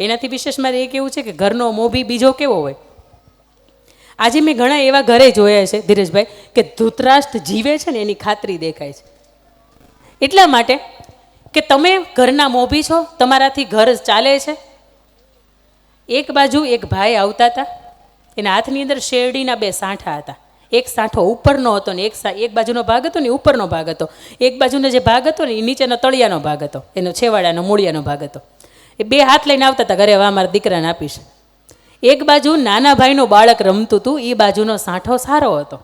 એનાથી વિશેષ મારે એ કેવું છે કે ઘરનો મોભી બીજો કેવો હોય? આજે મેં ઘણા એવા ઘરે જોયા છે, ધીરજભાઈ, કે ધૂતરાષ્ટ્ર જીવે છે ને એની ખાતરી દેખાય છે. એટલા માટે કે તમે ઘરના મોભી છો, તમારાથી ઘર ચાલે છે. એક બાજુ એક ભાઈ આવતા હતા, એના હાથની અંદર શેરડીના બે સાંઠા હતા. એક સાંઠો ઉપરનો હતો ને એક એક બાજુનો ભાગ હતો ને ઉપરનો ભાગ હતો. એક બાજુનો જે ભાગ હતો ને એ નીચેનો તળિયાનો ભાગ હતો, એનો છેવાડાનો મૂળિયાનો ભાગ હતો. એ બે હાથ લઈને આવતા હતા ઘરે, હવે મારા દીકરાને આપીશ. એક બાજુ નાના ભાઈનું બાળક રમતું હતું એ બાજુનો સાંઠો સારો હતો.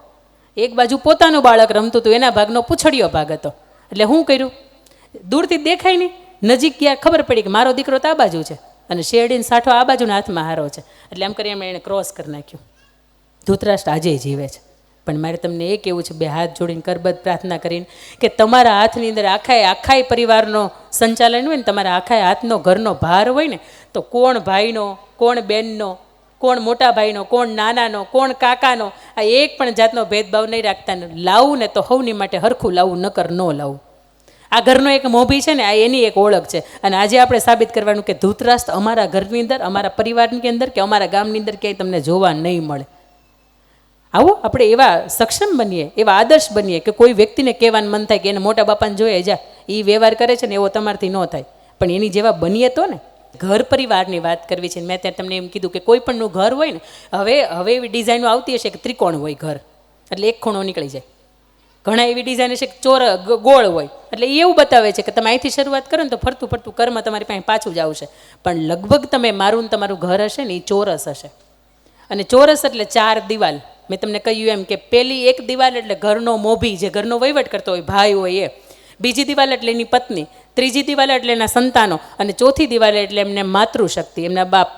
એક બાજુ પોતાનું બાળક રમતું હતું, એના ભાગનો પૂછડીયો ભાગ હતો. એટલે હું કર્યું? દૂરથી દેખાય નહીં નજીક ગયા ખબર પડી કે મારો દીકરો તો આ બાજુ છે અને શેરડીનો સાંઠો આ બાજુના હાથમાં હારો છે. એટલે એમ કરી એમણે એને ક્રોસ કરી નાખ્યું. ધૂતરાષ્ટ્ર આજે જીવે છે. પણ મારે તમને એ કહેવું છે, બે હાથ જોડીને કરબત પ્રાર્થના કરીને કે તમારા હાથની અંદર આખાય આખાય પરિવારનો સંચાલન હોય ને, તમારા આખાય હાથનો ઘરનો ભાર હોય ને, તો કોણ ભાઈનો, કોણ બેનનો, કોણ મોટા ભાઈનો, કોણ નાનાનો, કોણ કાકાનો, આ એક પણ જાતનો ભેદભાવ નહીં રાખતા લાવું ને તો હવની માટે હરખું લાવું, નકર ન લાવું. આ ઘરનો એક મોભી છે ને, આ એની એક ઓળખ છે. અને આજે આપણે સાબિત કરવાનું કે ધૂતરાષ્ટ્ર અમારા ઘરની અંદર, અમારા પરિવારની અંદર કે અમારા ગામની અંદર ક્યાંય તમને જોવા નહીં મળે. આવો, આપણે એવા સક્ષમ બનીએ, એવા આદર્શ બનીએ કે કોઈ વ્યક્તિને કહેવાનું મન થાય કે એને મોટા બાપાને જોઈએ, જા એ વ્યવહાર કરે છે ને એવો તમારથી ન થાય. પણ એની જેવા બનીએ તો ને, ઘર પરિવારની વાત કરવી છે મેં ત્યાં તમને એમ કીધું કે કોઈ પણનું ઘર હોય ને, હવે હવે એવી ડિઝાઇનો આવતી હશે કે ત્રિકોણ હોય ઘર, એટલે એક ખૂણો નીકળી જાય. ઘણા એવી ડિઝાઇન હશે કે ચોર ગોળ હોય, એટલે એ એવું બતાવે છે કે તમે અહીંથી શરૂઆત કરો ને તો ફરતું ફરતું કર્મ તમારી પાસે પાછું જ આવશે. પણ લગભગ તમે મારું ને તમારું ઘર હશે ને એ ચોરસ હશે. અને ચોરસ એટલે ચાર દિવાલ. મેં તમને કહ્યું એમ કે પેલી એક દિવાલ એટલે ઘરનો મોભી જે ઘરનો વહીવટ કરતો હોય, ભાઈ હોય એ. બીજી દિવાલ એટલે એની પત્ની, ત્રીજી દિવાલ એટલે એના સંતાનો, અને ચોથી દિવાલ એટલે એમને માતૃશક્તિ, એમના બાપ.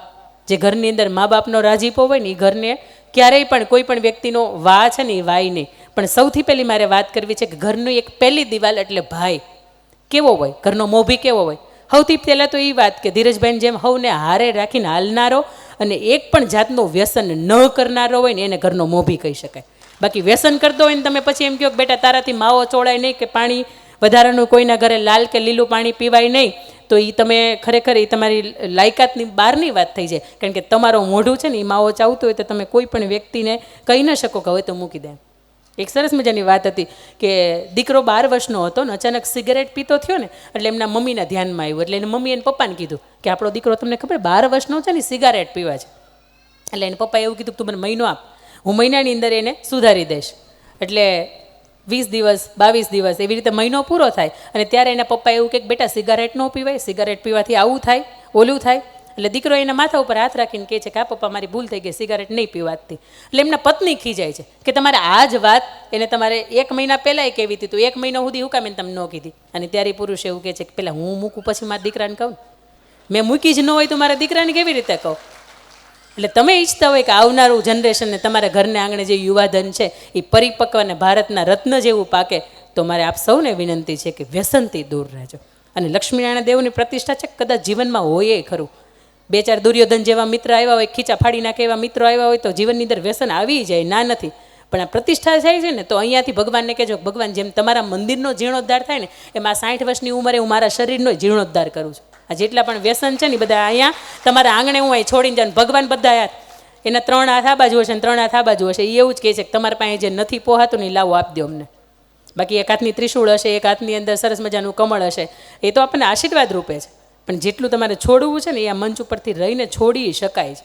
જે ઘરની અંદર મા બાપનો રાજીપો હોય ને એ ઘરને ક્યારેય પણ કોઈ પણ વ્યક્તિનો વા છે ને એ વાય નહીં. પણ સૌથી પહેલી મારે વાત કરવી છે કે ઘરની એક પહેલી દિવાલ એટલે ભાઈ. કેવો હોય? ઘરનો મોભી કેવો હોય? સૌથી પહેલાં તો એ વાત કે ધીરજભાઈ જેમ હવને હારે રાખીને હાલનારો અને એક પણ જાતનું વ્યસન ન કરનારો હોય ને એને ઘરનો મોભી કહી શકાય. બાકી વ્યસન કરતો હોય ને તમે પછી એમ કહો કે બેટા તારાથી માવો ચોળાય નહીં કે પાણી વધારાનું કોઈના ઘરે લાલ કે લીલું પાણી પીવાય નહીં, તો એ તમે ખરેખર એ તમારી લાયકાતની બહારની વાત થઈ જાય. કારણ કે તમારો મોઢું છે ને એ માવો ચાવતું હોય તો તમે કોઈ પણ વ્યક્તિને કહી ન શકો કે હવે તો મૂકી દે એક સરસ મજાની વાત હતી કે દીકરો બાર વર્ષનો હતો ને અચાનક સિગરેટ પીતો થયો ને, એટલે એમના મમ્મીના ધ્યાનમાં આવ્યું, એટલે એને મમ્મી એને પપ્પાને કીધું કે આપણો દીકરો તમને ખબર બાર વર્ષનો છે ને સિગારેટ પીવા છે. એટલે એને પપ્પાએ એવું કીધું તું મને મહિનો આપ. હું મહિનાની અંદર એને સુધારી દઈશ. એટલે વીસ દિવસ, બાવીસ દિવસ એવી રીતે મહિનો પૂરો થાય અને ત્યારે એના પપ્પા એવું કે બેટા સિગારેટ ન પીવાય, સિગારેટ પીવાથી આવું થાય, ઓલું થાય. એટલે દીકરો એના માથા ઉપર હાથ રાખીને કહે છે કે આ પપ્પા મારી ભૂલ થઈ ગઈ, સિગારેટ નહીં પીવાતી. એટલે એમના પત્ની ખીજાય છે કે તમારે આ જ વાત એને તમારે એક મહિના પહેલાંય કહેવી હતી, તું એક મહિનો સુધી હું કામ એને તમે ન કીધી. અને ત્યારે પુરુષ એવું કહે છે કે પહેલાં હું મૂકું પછી મારા દીકરાને કહું મેં મૂકી જ ન હોય તો મારા દીકરાને કેવી રીતે કહું? એટલે તમે ઈચ્છતા હોય કે આવનારું જનરેશનને તમારા ઘરને આંગણે જે યુવાધન છે, એ પરિપક્વ અને ભારતના રત્ન જેવું પાકે, તો મારે આપ સૌને વિનંતી છે કે વ્યસનથી દૂર રહેજો. અને લક્ષ્મીનારાયણ દેવની પ્રતિષ્ઠા છે કદાચ જીવનમાં હોય ખરું. બે ચાર દુર્યોધન જેવા મિત્ર આવ્યા હોય, ખીચા ફાડી નાખે એવા મિત્રો આવ્યા હોય, તો જીવનની અંદર વ્યસન આવી જાય, ના નથી. પણ આ પ્રતિષ્ઠા થાય છે ને, તો અહીંયાથી ભગવાનને કહેજો ભગવાન જેમ તમારા મંદિરનો જીર્ણોદ્ધાર થાય ને, એમાં સાઠ વર્ષની ઉંમરે હું મારા શરીરનો જીર્ણોદ્ધાર કરું છું. આ જેટલા પણ વ્યસન છે ને બધા અહીંયા તમારા આંગણે હું અહીં છોડીને જાઉં ભગવાન બધા યાર, એના ત્રણ હાથ આ બાજુ હશે ને ત્રણ હાથ આ બાજુ હશે એ એવું જ કહે છે કે તમારા પાસે જે નથી પોહાતું ને લાવો આપી દો અમને. બાકી એક હાથની ત્રિશૂળ હશે, એક હાથની અંદર સરસ મજાનું કમળ હશે, એ તો આપણને આશીર્વાદ રૂપે છે. પણ જેટલું તમારે છોડવું છે ને એ આ મંચ ઉપરથી રહીને છોડી શકાય છે.